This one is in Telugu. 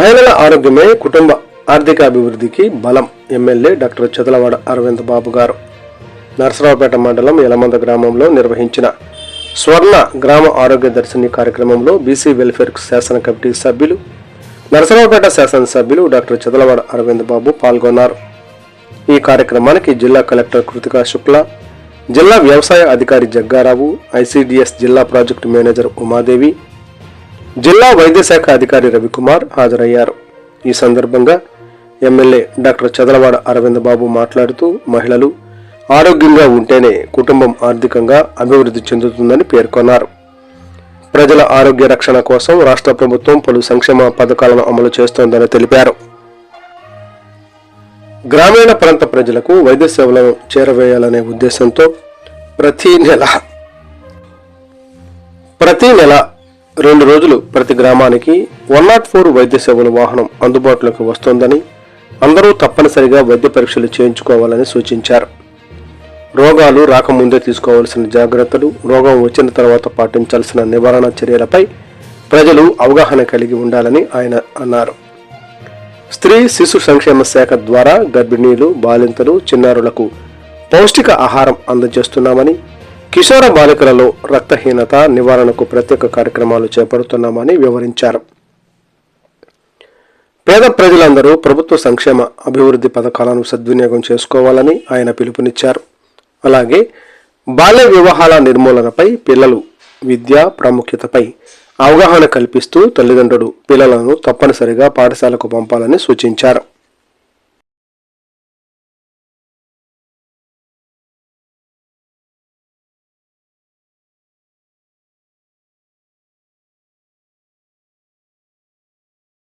మహిళల ఆరోగ్యమే కుటుంబ ఆర్థిక అభివృద్ధికి బలం. MLA doctor Chadalavada Aravind Babu garu. Narasaraopet మండలం యలమంద గ్రామంలో నిర్వహించిన స్వర్ణ గ్రామ ఆరోగ్య దర్శిని కార్యక్రమంలో బీసీ వెల్ఫేర్ శాసన కమిటీ సభ్యులు నరసరావుపేట శాసనసభ్యులు డాక్టర్ చదలవాడ అరవింద్ బాబు పాల్గొన్నారు. ఈ కార్యక్రమానికి జిల్లా కలెక్టర్ కృతికా శుక్ల జిల్లా వ్యవసాయ అధికారి జగ్గారావు ఐసీడీఎస్ జిల్లా ప్రాజెక్టు మేనేజర్ ఉమాదేవి జిల్లా వైద్యశాఖ అధికారి రవికుమార్ హాజరయ్యారు. ఈ సందర్భంగా ఎమ్మెల్యే డాక్టర్ చదలవాడ అరవింద్ బాబు మాట్లాడుతూ మహిళలు ఆరోగ్యంగా ఉంటేనే కుటుంబం ఆర్థికంగా అభివృద్ధి చెందుతుందని పేర్కొన్నారు. ప్రజల ఆరోగ్య రక్షణ కోసం రాష్ట్ర ప్రభుత్వం పలు సంక్షేమ పథకాలను అమలు చేస్తోందని తెలిపారు. గ్రామీణ ప్రాంత ప్రజలకు వైద్య సేవలను చేరవేయాలనే ఉద్దేశంతో ప్రతి నెల ప్రతి నెల రెండు రోజులు ప్రతి గ్రామానికి వన్ నాట్ ఫోర్ వైద్య సేవల వాహనం అందుబాటులోకి వస్తోందని అందరూ తప్పనిసరిగా వైద్య పరీక్షలు చేయించుకోవాలని సూచించారు. రోగాలు రాకముందే తీసుకోవాల్సిన జాగ్రత్తలు రోగం వచ్చిన తర్వాత పాటించాల్సిన నివారణ చర్యలపై ప్రజలు అవగాహన కలిగి ఉండాలని ఆయన అన్నారు. స్త్రీ శిశు సంక్షేమ శాఖ ద్వారా గర్భిణీలు బాలింతలు చిన్నారులకు పౌష్టిక ఆహారం అందజేస్తున్నామని కిషోర బాలికలలో రక్తహీనత నివారణకు ప్రత్యేక కార్యక్రమాలు చేపడుతున్నామని వివరించారు. పేద ప్రజలందరూ ప్రభుత్వ సంక్షేమ అభివృద్ధి పథకాలను సద్వినియోగం చేసుకోవాలని ఆయన పిలుపునిచ్చారు. అలాగే బాల్య వివాహాల నిర్మూలనపై పిల్లలు విద్య ప్రాముఖ్యతపై అవగాహన కల్పిస్తూ తల్లిదండ్రులు పిల్లలను తప్పనిసరిగా పాఠశాలకు పంపాలని సూచించారు.